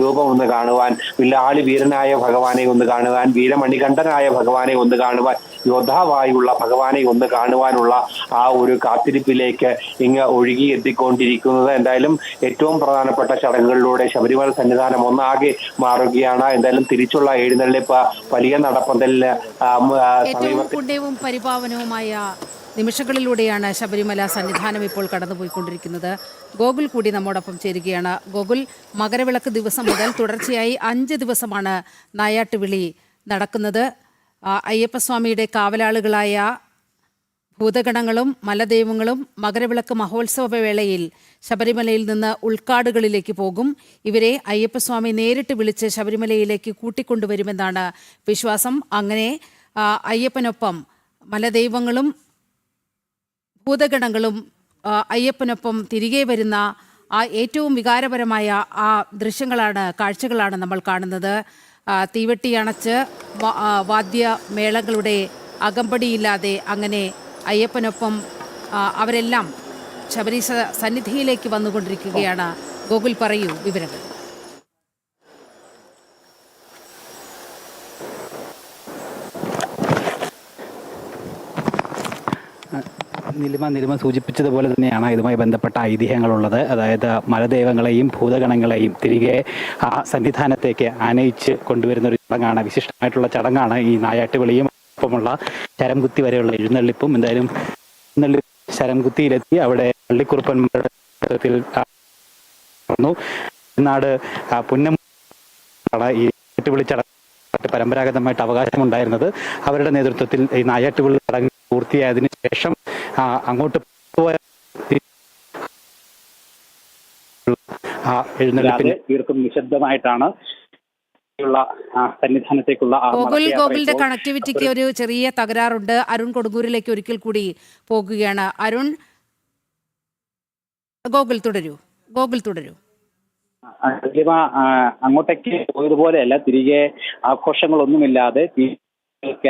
രൂപം ഒന്ന് കാണുവാൻ വില്ലാളി വീരനായ ഭഗവാനെ ഒന്ന് കാണുവാൻ വീരമണികണ്ഠനായ ഭഗവാനെ ഒന്ന് കാണുവാൻ യോദ്ധാവായുള്ള ഭഗവാനെ ഒന്ന് കാണുവാനുള്ള ആ ഒരു കാത്തിരിപ്പിലേക്ക് ഇങ്ങ് ഒഴുകി എത്തിക്കൊണ്ടിരിക്കുന്നത്. എന്തായാലും ഏറ്റവും പ്രധാനപ്പെട്ട ചടങ്ങുകളിലൂടെ ശബരിമല സന്നിധാനം ഒന്നാകെ മാറുകയാണ്. എന്തായാലും തിരിച്ചുള്ള എഴുന്നള്ളിപ്പ് വലിയ നടപ്പന്തലിന് സമീപത്തിൽ പരിപാവനവുമായ നിമിഷങ്ങളിലൂടെയാണ് ശബരിമല സന്നിധാനം ഇപ്പോൾ കടന്നുപോയിക്കൊണ്ടിരിക്കുന്നത്. ഗോകുൽ കൂടി നമ്മോടൊപ്പം ചേരുകയാണ്. ഗോകുൽ മകരവിളക്ക് ദിവസം മുതൽ തുടർച്ചയായി അഞ്ച് ദിവസമാണ് നായാട്ടുവിളി നടക്കുന്നത്. അയ്യപ്പസ്വാമിയുടെ കാവലാളുകളായ ഭൂതഗണങ്ങളും മലദൈവങ്ങളും മകരവിളക്ക് മഹോത്സവ വേളയിൽ ശബരിമലയിൽ നിന്ന് ഉൾക്കാടുകളിലേക്ക് പോകും. ഇവരെ അയ്യപ്പസ്വാമി നേരിട്ട് വിളിച്ച് ശബരിമലയിലേക്ക് കൂട്ടിക്കൊണ്ടുവരുമെന്നാണ് വിശ്വാസം. അങ്ങനെ അയ്യപ്പനൊപ്പം മലദൈവങ്ങളും ഭൂതഗണങ്ങളും അയ്യപ്പനൊപ്പം തിരികെ വരുന്ന ആ ഏറ്റവും വികാരപരമായ ആ ദൃശ്യങ്ങളാണ് കാഴ്ചകളാണ് നമ്മൾ കാണുന്നത്. തീവെട്ടി അണച്ച് വാദ്യമേളങ്ങളുടെ അകമ്പടിയില്ലാതെ അങ്ങനെ അയ്യപ്പനൊപ്പം അവരെല്ലാം ശബരീശ സന്നിധിയിലേക്ക് വന്നുകൊണ്ടിരിക്കുകയാണ്. ഗോകുൽ പറയൂ വിവരങ്ങൾ. നിലിമ നിലിമ സൂചിപ്പിച്ചതുപോലെ തന്നെയാണ് ഇതുമായി ബന്ധപ്പെട്ട ഐതിഹ്യങ്ങളുള്ളത്. അതായത് മലദൈവങ്ങളെയും ഭൂതഗണങ്ങളെയും തിരികെ ആ സന്നിധാനത്തേക്ക് ആനയിച്ച് കൊണ്ടുവരുന്ന ഒരു ചടങ്ങാണ് വിശിഷ്ടമായിട്ടുള്ള ചടങ്ങാണ് ഈ നായാട്ടുവിളിയും ഒപ്പമുള്ള ശരംകുത്തി വരെയുള്ള എഴുന്നള്ളിപ്പും. എന്തായാലും എഴുന്നള്ളി ശരംകുത്തിയിലെത്തി അവിടെ പള്ളിക്കുറുപ്പന്മാരുടെ നാട് പുന്നം ഈ നായാട്ടുവിളി ചടങ്ങ് പരമ്പരാഗതമായിട്ട് അവകാശമുണ്ടായിരുന്നത്. അവരുടെ നേതൃത്വത്തിൽ ഈ നായാട്ടുവിളി ചടങ്ങ് പൂർത്തിയായതിനു ശേഷം അങ്ങോട്ട് പോയ തീർത്തും നിശബ്ദമായിട്ടാണ് ഗോകുൽ ഗോകുലിന്റെ കണക്ടിവിറ്റിക്ക് ഒരു ചെറിയ തകരാറുണ്ട്. അരുൺ കൊടുങ്ങൂരിലേക്ക് ഒരിക്കൽ കൂടി പോകുകയാണ്. അരുൺ ഗോകുൽ തുടരൂ. ഗോകുൽ തുടരൂ. അങ്ങോട്ടേക്ക് പോയതുപോലെയല്ല തിരികെ ആഘോഷങ്ങളൊന്നുമില്ലാതെ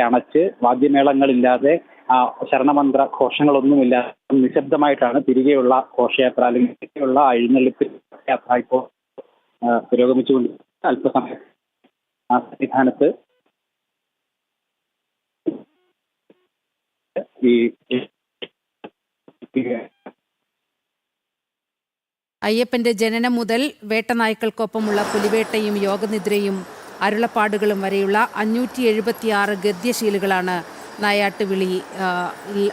അണച്ച് വാദ്യമേളങ്ങളില്ലാതെ ശരണമന്ത്ര ഘോഷങ്ങളൊന്നുമില്ലാതെ നിശബ്ദമായിട്ടാണ് തിരികെയുള്ള ഘോഷയാത്ര അല്ലെങ്കിൽ തിരികെയുള്ള എഴുന്നള്ളിപ്പ് യാത്ര ഇപ്പോൾ പുരോഗമിച്ചുകൊണ്ട് അല്പസമയം ആ സന്നിധാനത്ത് ഈ അയ്യപ്പന്റെ ജനനം മുതൽ വേട്ടനായ്ക്കൾക്കൊപ്പമുള്ള പുലിവേട്ടയും യോഗനിദ്രയും അരുളപ്പാടുകളും വരെയുള്ള അഞ്ഞൂറ്റി എഴുപത്തിയാറ് ഗദ്യശീലുകളാണ് നായാട്ടുവിളി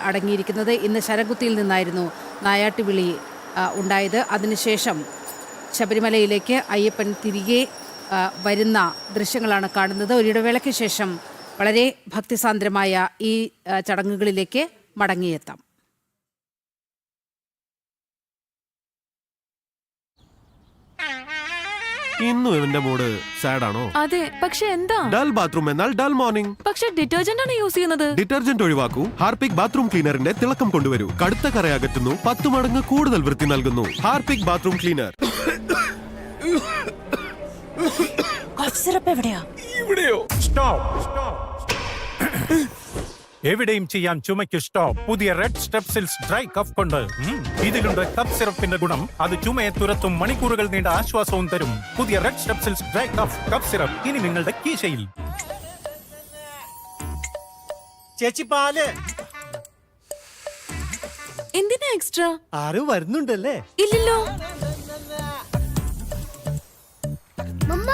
അടങ്ങിയിരിക്കുന്നത് ഇന്ന് ശരകുത്തിയിൽ നിന്നായിരുന്നു നായാട്ടുവിളി ഉണ്ടായത്. അതിനുശേഷം ശബരിമലയിലേക്ക് അയ്യപ്പൻ തിരികെ വരുന്ന ദൃശ്യങ്ങളാണ് കാണുന്നത്. ഒരിടവേളയ്ക്ക് ശേഷം വളരെ ഭക്തിസാന്ദ്രമായ ഈ ചടങ്ങുകളിലേക്ക് മടങ്ങിയെത്താം. ഇന്നും ഇവന്റെ മൂഡ് സാഡ് ആണോ? അതെ പക്ഷെ എന്താ? ഡൽ ബാത്റൂം എന്നാൽ ഡൽ മോർണിംഗ്. പക്ഷെ ഡിറ്റർജന്റ് ആണ് യൂസ് ചെയ്യുന്നത്? ഡിറ്റർജന്റ് ഒഴിവാക്കൂ. ഹാർപിക് ബാത്റൂം ക്ലീനറിന്റെ തിളക്കം കൊണ്ടുവരൂ. കടുത്ത കറ അകറ്റുന്നു. പത്ത് മടങ്ങ് കൂടുതൽ വൃത്തി നൽകുന്നു. Harpic bathroom cleaner. സിറപ്പ് എവിടെയാ? എവിടെയും ചെയ്യാൻ ചുമയ്ക്ക് സ്റ്റോപ്പ് പുതിയ റെഡ് സ്റ്റെപ്സിൽസ് ഡ്രൈ കഫ് കൊണ്ട്. ഇതിലുണ്ട് കഫ് സിറപ്പിന്റെ ഗുണം. അത് ചുമയെ തുരത്തും മണിക്കൂറുകൾ നീണ്ട ആശ്വാസവും തരും. പുതിയ red Strepsils dry cough cough syrup ഇനി നിങ്ങളുടെ കീശയിൽ. ചേച്ചി പാൽ. എന്തിനാ എക്സ്ട്രാ ആരും വരുന്നുണ്ടല്ലേ? ഇല്ലല്ലോ. മമ്മ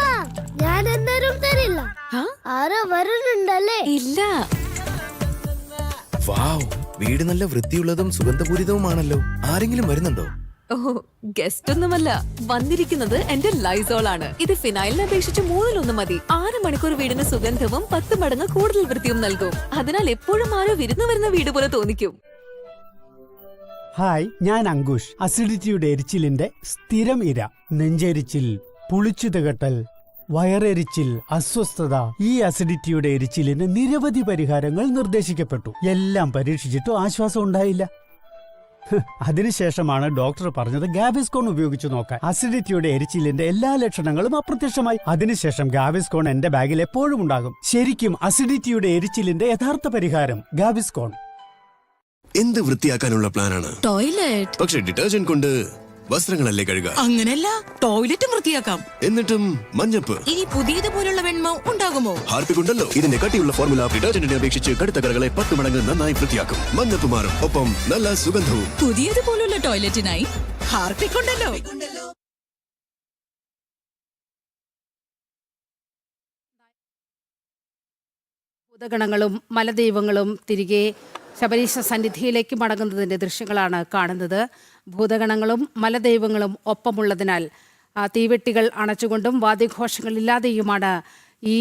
ഞാൻ എന്തായാലും തരില്ല. ആ? ആരോ വരുന്നുണ്ടല്ലേ? ഇല്ല. വാവ് വീട് നല്ല വൃത്തിയുള്ളതും സുഗന്ധപൂരിതവുമാണല്ലോ. ആരെങ്കിലും വരുന്നുണ്ടോ? ഓ ഗസ്റ്റ് ഒന്നുമല്ല. വന്നിരിക്കുന്നത് എന്റെ ലൈസോൾ ആണ് ഇത് ഫിനൈലിനെ അപേക്ഷിച്ച് മൂന്നിലൊന്ന് മതി. ആറ് മണിക്കൂർ വീടിന് സുഗന്ധവും പത്ത് മടങ്ങ് കൂടുതൽ വൃത്തിയും നൽകും. അതിനാൽ എപ്പോഴും ആരോ വിരുന്ന് വരുന്ന വീട് പോലെ തോന്നിക്കും. ഹായ് ഞാൻ അങ്കുഷ്. അസിഡിറ്റിയുടെ എരിച്ചിലിന്റെ സ്ഥിരം ഇര. നെഞ്ചെരിച്ചിൽ പുളിച്ചു തികട്ടൽ വയറെരിച്ചിൽ അസ്വസ്ഥത ഈ അസിഡിറ്റിയുടെ എരിച്ചിലിന് നിരവധി പരിഹാരങ്ങൾ നിർദ്ദേശിക്കപ്പെട്ടു. എല്ലാം പരീക്ഷിച്ചിട്ടും ആശ്വാസം ഉണ്ടായില്ല. അതിനുശേഷമാണ് ഡോക്ടർ പറഞ്ഞത് ഗാവിസ്കോൺ ഉപയോഗിച്ച് നോക്കാൻ. അസിഡിറ്റിയുടെ എരിച്ചിലിന്റെ എല്ലാ ലക്ഷണങ്ങളും അപ്രത്യക്ഷമായി. അതിനുശേഷം ഗാവിസ്കോൺ എന്റെ ബാഗിൽ എപ്പോഴും ഉണ്ടാകും. ശരിക്കും അസിഡിറ്റിയുടെ എരിച്ചിലിന്റെ യഥാർത്ഥ പരിഹാരം ഗാവിസ്കോൺ. എന്ത് വൃത്തിയാക്കാനുള്ള പ്ലാനാണ് ടോയ്ലറ്റ് പക്ഷെ ഡിറ്റർജന്റ് കൊണ്ട് വസ്ത്രങ്ങളല്ലേ കഴുകുക അങ്ങനല്ല ടോയ്ലറ്റും വൃത്തിയാക്കാം. എന്നിട്ടും മഞ്ഞപ്പ്. ഇനി പുതിയതുപോലുള്ള വെണ്മ ഉണ്ടാകുമോ? ഹാർപ്പിക് ഉണ്ടല്ലോ ഇതിന്റെ കട്ടിയുള്ള ഫോർമുല ഡിറ്റർജന്റിനെ അപേക്ഷിച്ച് കടുത്ത കറകളെ പത്ത് മടങ്ങ് നന്നായി വൃത്തിയാക്കും. മഞ്ഞപ്പ് മാറും. ഒപ്പം നല്ല സുഗന്ധവും. പുതിയതുപോലുള്ള ടോയ്ലറ്റിനായി ഹാർപ്പിക് ഉണ്ടല്ലോ ഭൂതഗണങ്ങളും മലദൈവങ്ങളും തിരികെ ശബരീശ സന്നിധിയിലേക്ക് മടങ്ങുന്നതിന്റെ ദൃശ്യങ്ങളാണ് കാണുന്നത്. ഭൂതഗണങ്ങളും മലദൈവങ്ങളും ഒപ്പമുള്ളതിനാൽ തീവെട്ടികൾ അണച്ചുകൊണ്ടും വാദ്യഘോഷങ്ങളില്ലാതെയുമാണ് ഈ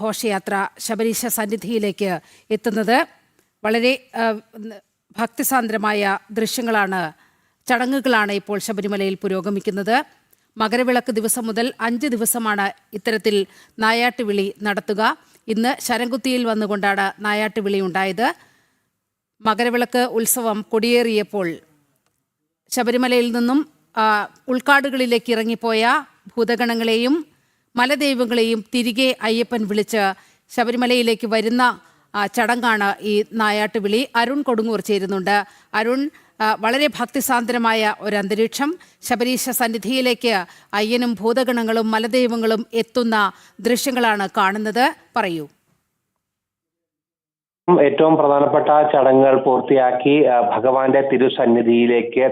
ഘോഷയാത്ര ശബരീശ സന്നിധിയിലേക്ക് എത്തുന്നത്. വളരെ ഭക്തിസാന്ദ്രമായ ദൃശ്യങ്ങളാണ് ചടങ്ങുകളാണ് ഇപ്പോൾ ശബരിമലയിൽ പുരോഗമിക്കുന്നത്. മകരവിളക്ക് ദിവസം മുതൽ അഞ്ച് ദിവസമാണ് ഇത്തരത്തിൽ നായാട്ടുവിളി നടത്തുക. ഇന്ന് ശരംകുത്തിയിൽ വന്നുകൊണ്ടാണ് നായാട്ടുവിളി ഉണ്ടായത്. മകരവിളക്ക് ഉത്സവം കൊടിയേറിയപ്പോൾ ശബരിമലയിൽ നിന്നും ഉൾക്കാടുകളിലേക്ക് ഇറങ്ങിപ്പോയ ഭൂതഗണങ്ങളെയും മലദൈവങ്ങളെയും തിരികെ അയ്യപ്പൻ വിളിച്ച് ശബരിമലയിലേക്ക് വരുന്ന ചടങ്ങാണ് ഈ നായാട്ടുവിളി. അരുൺ കൊടുങ്ങൂർ ചേരുന്നുണ്ട്. അരുൺ വളരെ ഭക്തിസാന്ദ്രമായ ഒരു അന്തരീക്ഷം. ശബരീശ സന്നിധിയിലേക്ക് അയ്യനും ഭൂതഗണങ്ങളും മലദൈവങ്ങളും എത്തുന്ന ദൃശ്യങ്ങളാണ് കാണുന്നത്. പറയൂ. ഏറ്റവും പ്രധാനപ്പെട്ട ചടങ്ങുകൾ പൂർത്തിയാക്കി ഭഗവാന്റെ തിരുസന്നിധിയിലേക്ക്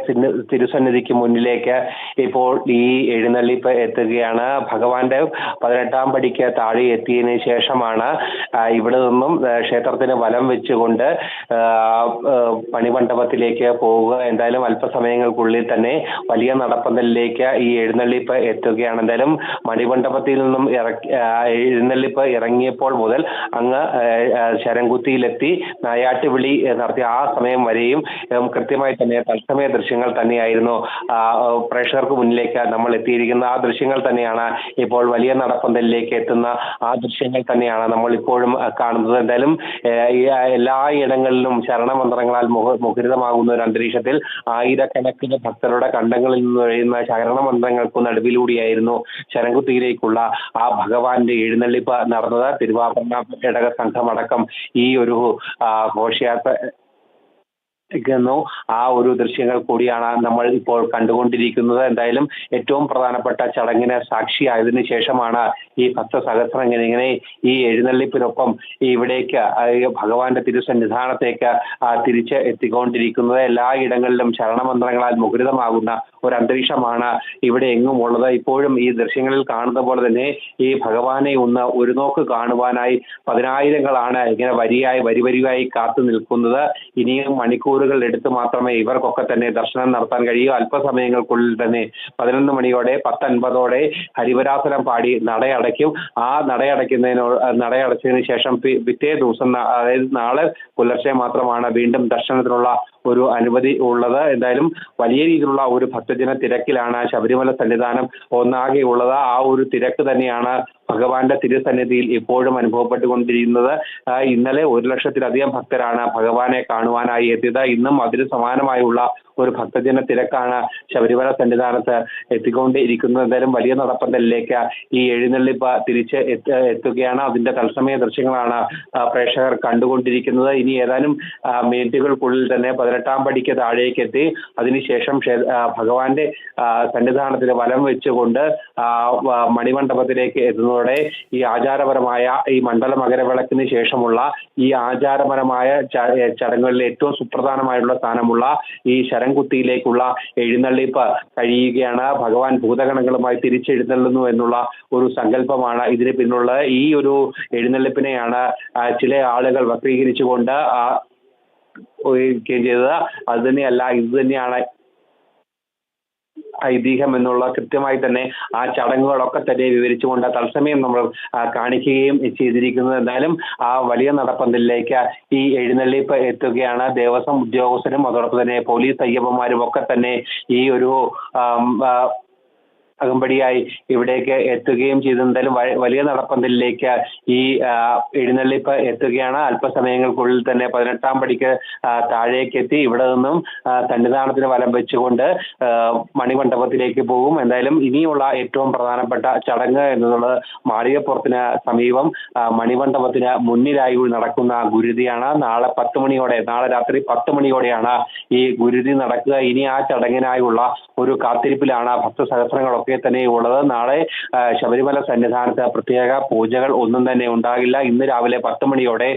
തിരുസന്നിധിക്ക് മുന്നിലേക്ക് ഇപ്പോൾ ഈ എഴുന്നള്ളിപ്പ് എത്തുകയാണ്. ഭഗവാന്റെ പതിനെട്ടാം പടിക്ക് താഴെ എത്തിയതിന് ശേഷമാണ് ഇവിടെ നിന്നും ക്ഷേത്രത്തിന് വലം വെച്ചുകൊണ്ട് പണിമണ്ഡപത്തിലേക്ക് പോവുക. എന്തായാലും അല്പസമയങ്ങൾക്കുള്ളിൽ തന്നെ വലിയ നടപ്പന്തലിലേക്ക് ഈ എഴുന്നള്ളിപ്പ് എത്തുകയാണ്. എന്തായാലും മണിമണ്ഡപത്തിൽ നിന്നും എഴുന്നള്ളിപ്പ് ഇറങ്ങിയപ്പോൾ മുതൽ അങ്ങ് ആ, ശരംകുത്തിയിലെത്തി നായാട്ടുവിളി നടത്തിയ ആ സമയം വരെയും കൃത്യമായി തന്നെ തത്സമയ ദൃശ്യങ്ങൾ തന്നെയായിരുന്നു. പ്രേക്ഷകർക്ക് മുന്നിലേക്ക് നമ്മൾ എത്തിയിരിക്കുന്ന ആ ദൃശ്യങ്ങൾ തന്നെയാണ് ഇപ്പോൾ വലിയ നടപ്പന്തലിലേക്ക് എത്തുന്ന ആ ദൃശ്യങ്ങൾ തന്നെയാണ് നമ്മൾ ഇപ്പോഴും കാണുന്നത്. എന്തായാലും എല്ലാ ഇടങ്ങളിലും ശരണമന്ത്രങ്ങളാൽ മുഖ മുഖരിതമാകുന്ന ഒരു അന്തരീക്ഷത്തിൽ ആയിരക്കണക്കിന് ഭക്തരുടെ കണ്ടങ്ങളിൽ നിന്ന് കഴിയുന്ന ശരണമന്ത്രങ്ങൾക്ക് നടുവിലൂടെയായിരുന്നു ശരംകുത്തിയിലേക്കുള്ള ആ ഭഗവാന്റെ എഴുന്നള്ളിപ്പ് നടന്നത്. തിരുവാഭരണ ഘടക സംഘമടക്കം ഈ ഒരു ആ, ഘോഷയാത്ര ക്കുന്നു ആ ഒരു ദൃശ്യങ്ങൾ കൂടിയാണ് നമ്മൾ ഇപ്പോൾ കണ്ടുകൊണ്ടിരിക്കുന്നത്. എന്തായാലും ഏറ്റവും പ്രധാനപ്പെട്ട ചടങ്ങിന് സാക്ഷിയായതിനു ശേഷമാണ് ഈ ഭക്തസഹസ്രം ഇങ്ങനെ ഇങ്ങനെ ഈ എഴുന്നള്ളിപ്പിനൊപ്പം ഇവിടേക്ക് ഭഗവാന്റെ തിരുസന്നിധാനത്തേക്ക് തിരിച്ച് എത്തിക്കൊണ്ടിരിക്കുന്നത്. എല്ലാ ഇടങ്ങളിലും ശരണമന്ത്രങ്ങളാൽ മുഖരിതമാകുന്ന ഒരു അന്തരീക്ഷമാണ് ഇവിടെ എങ്ങും ഉള്ളത്. ഇപ്പോഴും ഈ ദൃശ്യങ്ങളിൽ കാണുന്ന പോലെ തന്നെ ഈ ഭഗവാനെ ഒന്ന് ഒരു നോക്ക് കാണുവാനായി പതിനായിരങ്ങളാണ് ഇങ്ങനെ വരിയായി വരി വരിയായി കാത്തു നിൽക്കുന്നത്. ഇനിയും മണിക്കൂറുകൾ എടുത്ത് മാത്രമേ ഇവർക്കൊക്കെ തന്നെ ദർശനം നടത്താൻ കഴിയൂ. അല്പസമയങ്ങൾക്കുള്ളിൽ തന്നെ പതിനൊന്ന് മണിയോടെ പത്തൻപതോടെ ഹരിവരാസനം പാടി നടയടയ്ക്കും. ആ നടയടയ്ക്കുന്നതിനോ നടയടച്ചതിന് ശേഷം പിറ്റേ ദിവസം അതായത് നാളെ പുലർച്ചെ മാത്രമാണ് വീണ്ടും ദർശനത്തിനുള്ള ഒരു അനുമതി ഉള്ളത്. എന്തായാലും വലിയ രീതിയിലുള്ള ഒരു ഭക്തജന തിരക്കിലാണ് ശബരിമല സന്നിധാനം ഒന്നാകെ ഉള്ളത്. ആ ഒരു തിരക്ക് തന്നെയാണ് ഭഗവാന്റെ തിരുസന്നിധിയിൽ ഇപ്പോഴും അനുഭവപ്പെട്ടുകൊണ്ടിരിക്കുന്നത്. ഇന്നലെ ഒരു ലക്ഷത്തിലധികം ഭക്തരാണ് ഭഗവാനെ കാണുവാനായി എത്തിയത്. ഇന്നും അതിന് സമാനമായുള്ള ഒരു ഭക്തജന തിരക്കാണ് ശബരിമല സന്നിധാനത്ത് എത്തിക്കൊണ്ടിരിക്കുന്നത്. എന്തായാലും വലിയ നടപ്പന്തലിലേക്ക് ഈ എഴുന്നള്ളിപ്പ് തിരിച്ച് എത്തുകയാണ്. അതിന്റെ തത്സമയ ദൃശ്യങ്ങളാണ് പ്രേക്ഷകർ കണ്ടുകൊണ്ടിരിക്കുന്നത്. ഇനി ഏതാനും മിനിറ്റുകൾക്കുള്ളിൽ തന്നെ പതിനെട്ടാം പടിക്ക് താഴേക്ക് എത്തി അതിനുശേഷം ഭഗവാന്റെ സന്നിധാനത്തിന് വലം വെച്ചുകൊണ്ട് മണിമണ്ഡപത്തിലേക്ക് എത്തുന്നതോടെ ഈ ആചാരപരമായ ഈ മണ്ഡല മകരവിളക്കിന് ശേഷമുള്ള ഈ ആചാരപരമായ ചടങ്ങുകളിൽ ഏറ്റവും സുപ്രധാനമായുള്ള സ്ഥാനമുള്ള ഈ ശരംകുത്തിയിലേക്കുള്ള എഴുന്നള്ളിപ്പ് കഴിയുകയാണ്. ഭഗവാൻ ഭൂതഗണങ്ങളുമായി തിരിച്ചെഴുന്നള്ളുന്നു എന്നുള്ള ഒരു സങ്കല്പമാണ് ഇതിന് പിന്നുള്ളത് ഈ ഒരു എഴുന്നള്ളിപ്പിനെയാണ് ചില ആളുകൾ വക്രീകരിച്ചുകൊണ്ട് ചെയ്തത്. അത് തന്നെയല്ല ഇത് തന്നെയാണ് ഐതിഹ്യം എന്നുള്ള കൃത്യമായി തന്നെ ആ ചടങ്ങുകളൊക്കെ തന്നെ വിവരിച്ചുകൊണ്ട് തത്സമയം നമ്മൾ കാണിക്കുകയും ചെയ്തിരിക്കുന്നത്. എന്തായാലും ആ വലിയ നടപ്പന്തലിലേക്ക് ഈ എഴുന്നള്ളിപ്പ് എത്തുകയാണ്. ദേവസ്വം ഉദ്യോഗസ്ഥരും അതോടൊപ്പം തന്നെ പോലീസ് അയ്യപ്പന്മാരും ഒക്കെ തന്നെ ഈ ഒരു അകമ്പടിയായി ഇവിടേക്ക് എത്തുകയും ചെയ്തു. എന്തായാലും വലിയ നടപ്പന്തലിലേക്ക് ഈ എഴുന്നള്ളിപ്പ് എത്തുകയാണ്. അല്പസമയങ്ങൾക്കുള്ളിൽ തന്നെ പതിനെട്ടാം പടിക്ക് താഴേക്ക് എത്തി ഇവിടെ നിന്നും സന്നിധാനത്തിന് വലം വെച്ചുകൊണ്ട് മണിമണ്ഡപത്തിലേക്ക് പോകും. എന്തായാലും ഇനിയുള്ള ഏറ്റവും പ്രധാനപ്പെട്ട ചടങ്ങ് എന്നുള്ളത് മാളികപ്പുറത്തിന് സമീപം മണിമണ്ഡപത്തിന് മുന്നിലായി നടക്കുന്ന ഗുരുതിയാണ്. നാളെ പത്ത് മണിയോടെ നാളെ രാത്രി പത്ത് മണിയോടെയാണ് ഈ ഗുരുതി നടക്കുക. ഇനി ആ ചടങ്ങിനായുള്ള ഒരു കാത്തിരിപ്പിലാണ് ഭക്തസഹസ്രങ്ങളൊക്കെ തന്നെ ഉള്ളത്. നാളെ ശബരിമല സന്നിധാനത്ത് പ്രത്യേക പൂജകൾ ഒന്നും തന്നെ ഉണ്ടാകില്ല. ഇന്ന് രാവിലെ പത്ത് മണിയോടെ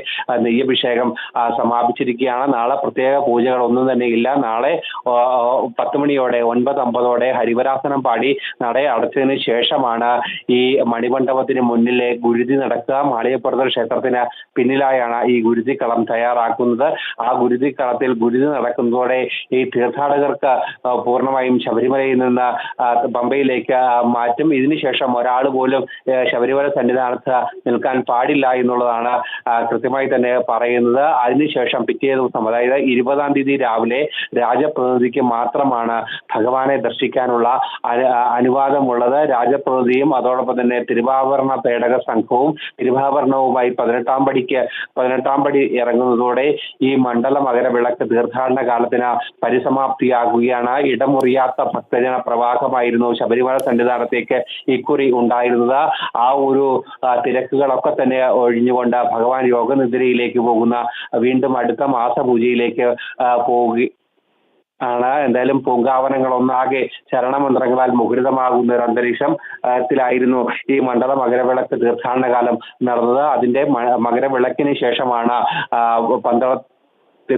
നെയ്യഭിഷേകം സമാപിച്ചിരിക്കുകയാണ്. നാളെ പ്രത്യേക പൂജകൾ ഒന്നും തന്നെ ഇല്ല. നാളെ പത്ത് മണിയോടെ ഒൻപത് അമ്പതോടെ ഹരിവരാസനം പാടി നട അടച്ചതിന് ശേഷമാണ് ഈ മണിമണ്ഡപത്തിന് മുന്നിലെ ഗുരുതി നടക്കുക. മാളികപ്പുറത്ത് ക്ഷേത്രത്തിന് പിന്നിലായാണ് ഈ ഗുരുതിക്കളം തയ്യാറാക്കുന്നത്. ആ ഗുരുതിക്കളത്തിൽ ഗുരുതി നടക്കുന്നതോടെ ഈ തീർത്ഥാടകർക്ക് പൂർണമായും ശബരിമലയിൽ നിന്ന് ആ, പമ്പയിലേക്ക് മാറ്റം. ഇതിനുശേഷം ഒരാൾ പോലും ശബരിമല സന്നിധാനത്ത് നിൽക്കാൻ പാടില്ല എന്നുള്ളതാണ് കൃത്യമായി തന്നെ പറയുന്നത്. അതിനുശേഷം പിറ്റേ ദിവസം അതായത് ഇരുപതാം തീയതി രാവിലെ രാജപ്രതിനിധിക്ക് മാത്രമാണ് ഭഗവാനെ ദർശിക്കാനുള്ള അനുവാദമുള്ളത്. രാജപ്രതിനിധിയും അതോടൊപ്പം തന്നെ തിരുവാഭരണ പേടക സംഘവും തിരുവാഭരണവുമായി പതിനെട്ടാം പടിക്ക് പതിനെട്ടാം പടി ഇറങ്ങുന്നതോടെ ഈ മണ്ഡല മകരവിളക്ക് തീർത്ഥാടന കാലത്തിന് പരിസമാപ്തിയാകുകയാണ്. ഇടമുറിയാത്ത ഭക്തജന പ്രവാഹമായിരുന്നു ശബരിമല സന്നിധാനത്തേക്ക് ഇക്കുറി ഉണ്ടായിരുന്നത്. ആ ഒരു തിരക്കുകളൊക്കെ തന്നെ ഒഴിഞ്ഞുകൊണ്ട് ഭഗവാൻ യോഗനിദ്രയിലേക്ക് പോകുന്ന വീണ്ടും അടുത്ത മാസപൂജയിലേക്ക് പൂജയിലേക്ക് പോകുക ആണ്. എന്തായാലും പൂങ്കാവനങ്ങൾ ഒന്നാകെ ശരണമന്ത്രങ്ങളാൽ മുഖരിതമാകുന്ന ഒരു അന്തരീക്ഷം ത്തിലായിരുന്നു ഈ മണ്ഡല മകരവിളക്ക് തീർത്ഥാടന കാലം നടന്നത്. അതിന്റെ മകരവിളക്കിന് ശേഷമാണ് പന്തള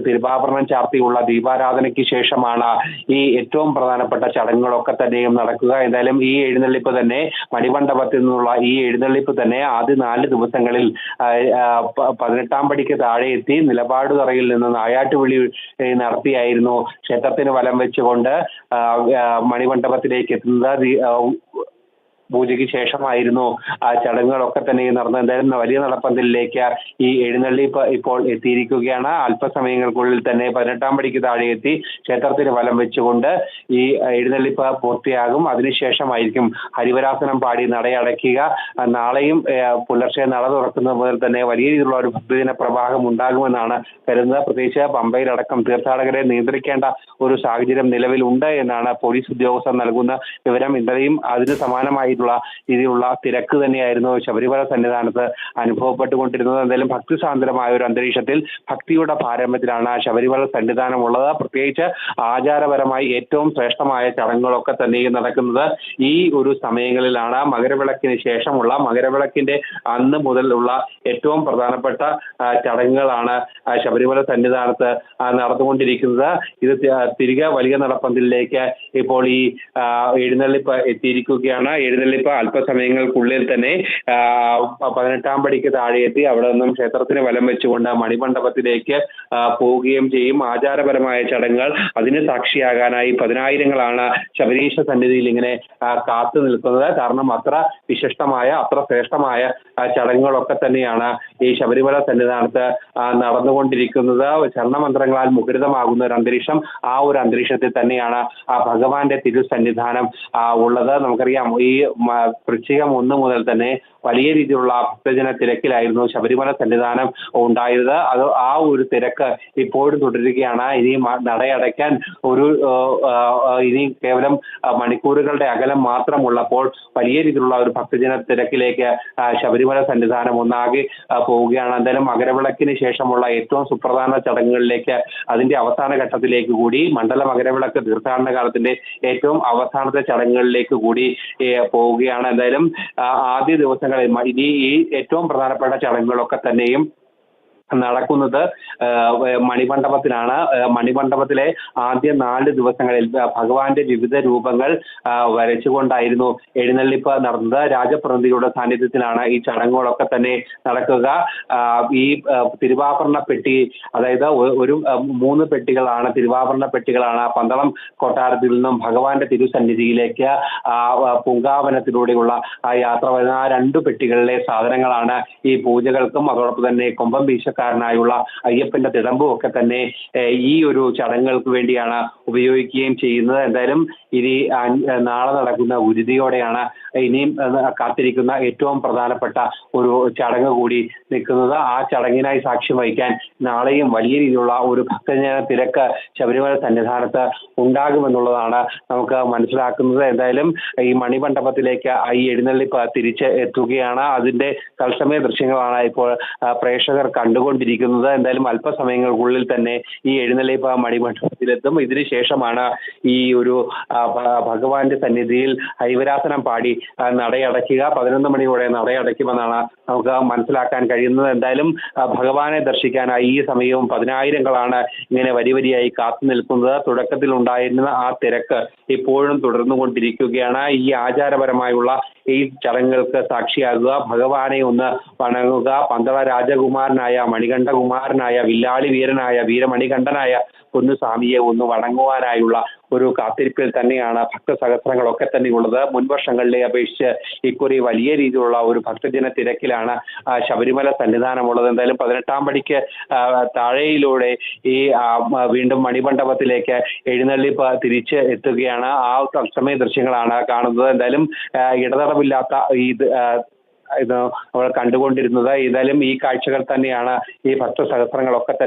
തിരുവാഭരണം ചാർത്തിയുള്ള ദീപാരാധനയ്ക്ക് ശേഷമാണ് ഈ ഏറ്റവും പ്രധാനപ്പെട്ട ചടങ്ങുകളൊക്കെ തന്നെയും നടക്കുക. എന്തായാലും ഈ എഴുന്നള്ളിപ്പ് തന്നെ മണിമണ്ഡപത്തിൽ നിന്നുള്ള ഈ എഴുന്നള്ളിപ്പ് തന്നെ ആദ്യ നാല് ദിവസങ്ങളിൽ പതിനെട്ടാം പടിക്ക് താഴെ എത്തി നിലപാട് തറയിൽ നിന്ന് നായാട്ടുവിളി നടത്തിയായിരുന്നു. ക്ഷേത്രത്തിന് വലം വെച്ചുകൊണ്ട് മണിമണ്ഡപത്തിലേക്ക് എത്തുന്നത് പൂജയ്ക്ക് ശേഷമായിരുന്നു ആ ചടങ്ങുകളൊക്കെ തന്നെ നടന്നത്. എന്തായാലും വലിയ നടപ്പന്തലിലേക്ക് ഈ എഴുന്നള്ളിപ്പ് ഇപ്പോൾ എത്തിയിരിക്കുകയാണ്. അല്പസമയങ്ങൾക്കുള്ളിൽ തന്നെ പതിനെട്ടാം പടിക്ക് താഴെ എത്തി ക്ഷേത്രത്തിന് വലം വെച്ചുകൊണ്ട് ഈ എഴുന്നള്ളിപ്പ് പൂർത്തിയാകും. അതിനുശേഷമായിരിക്കും ഹരിവരാസനം പാടി നടയടയ്ക്കുക. നാളെയും പുലർച്ചെ നട തുറക്കുന്നത് മുതൽ തന്നെ വലിയ രീതിയിലുള്ള ഒരു ഭക്തജന പ്രവാഹം ഉണ്ടാകുമെന്നാണ് കരുതുന്നത്. പ്രത്യേകിച്ച് പമ്പയിലടക്കം തീർത്ഥാടകരെ നിയന്ത്രിക്കേണ്ട ഒരു സാഹചര്യം നിലവിലുണ്ട് എന്നാണ് പോലീസ് ഉദ്യോഗസ്ഥർ നൽകുന്ന വിവരം. ഇന്നലെയും അതിന് സമാനമായിട്ടുള്ള രീതിയിലുള്ള തിരക്ക് തന്നെയായിരുന്നു ശബരിമല സന്നിധാനത്ത് അനുഭവപ്പെട്ടുകൊണ്ടിരുന്നത്. എന്തായാലും ഭക്തിസാന്ദ്രമായ ഒരു അന്തരീക്ഷത്തിൽ ഭക്തിയുടെ പാരമ്യത്തിലാണ് ശബരിമല സന്നിധാനം ഉള്ളത്. പ്രത്യേകിച്ച് ആചാരപരമായി ഏറ്റവും ശ്രേഷ്ഠമായ ചടങ്ങുകളൊക്കെ തന്നെയും നടക്കുന്നത് ഈ ഒരു സമയങ്ങളിലാണ്. മകരവിളക്കിന് ശേഷമുള്ള മകരവിളക്കിന്റെ അന്ന് ഉള്ള ഏറ്റവും പ്രധാനപ്പെട്ട ചടങ്ങുകളാണ് ശബരിമല സന്നിധാനത്ത് നടന്നുകൊണ്ടിരിക്കുന്നത്. ഇത് തിരികെ വലിയ നടപ്പന്തലിലേക്ക് ഇപ്പോൾ ഈ എഴുന്നള്ളിപ്പ് എത്തിയിരിക്കുകയാണ്. എഴുന്നള്ളിപ്പ് അല്പസമയങ്ങൾക്കുള്ളിൽ തന്നെ പതിനെട്ടാം പടിക്ക് താഴെ എത്തി അവിടെ നിന്നും ക്ഷേത്രത്തിന് വലം വെച്ചുകൊണ്ട് മണിമണ്ഡപത്തിലേക്ക് പോവുകയും ചെയ്യും. ആചാരപരമായ ചടങ്ങുകൾ അതിന് സാക്ഷിയാകാനായി പതിനായിരങ്ങളാണ് ശബരീശ സന്നിധിയിൽ ഇങ്ങനെ കാത്തു നിൽക്കുന്നത്. കാരണം അത്ര വിശിഷ്ടമായ അത്ര ശ്രേഷ്ഠമായ ചടങ്ങുകളൊക്കെ തന്നെയാണ് ഈ ശബരിമല സന്നിധാനത്ത് നടന്നുകൊണ്ടിരിക്കുന്നത്. ചരണമന്ത്രങ്ങളാൽ മുഖരിതമാകുന്ന ഒരു അന്തരീക്ഷം ആ ഒരു അന്തരീക്ഷത്തിൽ തന്നെയാണ് ആ ഭഗവാന്റെ തിരുസന്നിധാനം ഉള്ളത്. നമുക്കറിയാം ഈ വൃശ്ചികം ഒന്ന് മുതൽ തന്നെ വലിയ രീതിയിലുള്ള ഭക്തജന തിരക്കിലായിരുന്നു ശബരിമല സന്നിധാനം ഉണ്ടായത് അത് ആ ഒരു തിരക്ക് ഇപ്പോഴും തുടരുകയാണ്. ഇനി നടയടയ്ക്കാൻ ഒരു ഇനി കേവലം മണിക്കൂറുകളുടെ അകലം മാത്രമുള്ളപ്പോൾ വലിയ രീതിയിലുള്ള ഒരു ഭക്തജന തിരക്കിലേക്ക് ശബരിമല സന്നിധാനം ഒന്നാകെ പോവുകയാണ്. എന്തായാലും മകരവിളക്കിന് ശേഷമുള്ള ഏറ്റവും സുപ്രധാന ചടങ്ങുകളിലേക്ക് അതിന്റെ അവസാന ഘട്ടത്തിലേക്ക് കൂടി മണ്ഡല മകരവിളക്ക് തീർത്ഥാടന കാലത്തിന്റെ ഏറ്റവും അവസാനത്തെ ചടങ്ങുകളിലേക്ക് കൂടി ഏ, പോവുകയാണ്. എന്തായാലും ആദ്യ ദിവസങ്ങളിൽ ഇനി ഈ ഏറ്റവും പ്രധാനപ്പെട്ട ചടങ്ങുകളൊക്കെ തന്നെയും നടക്കുന്നത് മണിമണ്ഡപത്തിലാണ്. മണിമണ്ഡപത്തിലെ ആദ്യ നാല് ദിവസങ്ങളിൽ ഭഗവാന്റെ വിവിധ രൂപങ്ങൾ വരച്ചുകൊണ്ടായിരുന്നു എഴുന്നള്ളിപ്പ് നടന്നത്. രാജപ്രതിനിധിയുടെ സാന്നിധ്യത്തിലാണ് ഈ ചടങ്ങുകളൊക്കെ തന്നെ നടക്കുക. ഈ തിരുവാഭരണ പെട്ടി അതായത് ഒരു മൂന്ന് പെട്ടികളാണ് തിരുവാഭരണ പെട്ടികളാണ് പന്തളം കൊട്ടാരത്തിൽ നിന്നും ഭഗവാന്റെ തിരുസന്നിധിയിലേക്ക് പൂങ്കാവനത്തിലൂടെയുള്ള ആ യാത്ര വരുന്ന ആ രണ്ട് പെട്ടികളിലെ സാധനങ്ങളാണ് ഈ പൂജകൾക്കും അതോടൊപ്പം തന്നെ കൊമ്പം വീശ വേഷക്കാരനായുള്ള അയ്യപ്പന്റെ തിടമ്പും ഒക്കെ തന്നെ ഈ ഒരു ചടങ്ങുകൾക്ക് വേണ്ടിയാണ് ഉപയോഗിക്കുകയും ചെയ്യുന്നത്. എന്തായാലും ഇനി നാളെ നടക്കുന്ന ഉരുതിയോടെയാണ് ഇനിയും കാത്തിരിക്കുന്ന ഏറ്റവും പ്രധാനപ്പെട്ട ഒരു ചടങ്ങ് കൂടി നിൽക്കുന്നത്. ആ ചടങ്ങിനായി സാക്ഷ്യം വഹിക്കാൻ നാളെയും വലിയ രീതിയിലുള്ള ഒരു ഭക്തജന തിരക്ക് ശബരിമല സന്നിധാനത്ത് ഉണ്ടാകുമെന്നുള്ളതാണ് നമുക്ക് മനസ്സിലാക്കുന്നത്. എന്തായാലും ഈ മണിമണ്ഡപത്തിലേക്ക് ഈ എഴുന്നള്ളിപ്പ് തിരിച്ച് എത്തുകയാണ്. അതിന്റെ തത്സമയ ദൃശ്യങ്ങളാണ് ഇപ്പോൾ പ്രേക്ഷകർ കണ്ടുകൊണ്ടിരിക്കുന്നത്. എന്തായാലും അല്പസമയങ്ങൾക്കുള്ളിൽ തന്നെ ഈ എഴുന്നള്ളിപ്പ് മണിമണ്ഡപത്തിലെത്തും. ഇതിനുശേഷമാണ് ഈ ഒരു ഭഗവാന്റെ സന്നിധിയിൽ ഹൈവരാസനം പാടി നടയടയ്ക്കുക. പതിനൊന്ന് മണിയോടെ നടയടയ്ക്കുമെന്നാണ് നമുക്ക് മനസ്സിലാക്കാൻ കഴിയുന്നത്. എന്തായാലും ഭഗവാനെ ദർശിക്കാനായി ഈ സമയവും പതിനായിരങ്ങളാണ് ഇങ്ങനെ വരി വരിയായി കാത്തു നിൽക്കുന്നത്. തുടക്കത്തിൽ ഉണ്ടായിരുന്ന ആ തിരക്ക് ഇപ്പോഴും തുടർന്നുകൊണ്ടിരിക്കുകയാണ്. ഈ ആചാരപരമായുള്ള ഈ ചടങ്ങുകൾക്ക് സാക്ഷിയാകുക ഭഗവാനെ ഒന്ന് വണങ്ങുക പന്തള രാജകുമാരനായ മണികണ്ഠകുമാരനായ വില്ലാളി വീരനായ വീരമണികണ്ഠനായ പൊന്നുസ്വാമിയെ ഒന്ന് വണങ്ങുവാനായുള്ള ഒരു കാത്തിരിപ്പിൽ തന്നെയാണ് ഭക്തസഹസ്രങ്ങളൊക്കെ തന്നെ ഉള്ളത്. മുൻ വർഷങ്ങളിലെ അപേക്ഷിച്ച് ഇക്കുറി വലിയ രീതിയിലുള്ള ഒരു ഭക്തജന തിരക്കിലാണ് ശബരിമല സന്നിധാനമുള്ളത്. എന്തായാലും പതിനെട്ടാം പടിക്ക് താഴെയിലൂടെ ഈ വീണ്ടും മണിമണ്ഡപത്തിലേക്ക് എഴുന്നള്ളി തിരിച്ച് എത്തുകയാണ്. ആ തത്സമയ ദൃശ്യങ്ങളാണ് കാണുന്നത്. എന്തായാലും ഇടതടവില്ലാത്ത ഇത് ഇത് നമ്മൾ കണ്ടുകൊണ്ടിരുന്നത്. ഏതായാലും ഈ കാഴ്ചകൾ തന്നെയാണ് ഈ ഭക്തസഹസ്രങ്ങളൊക്കെ തന്നെ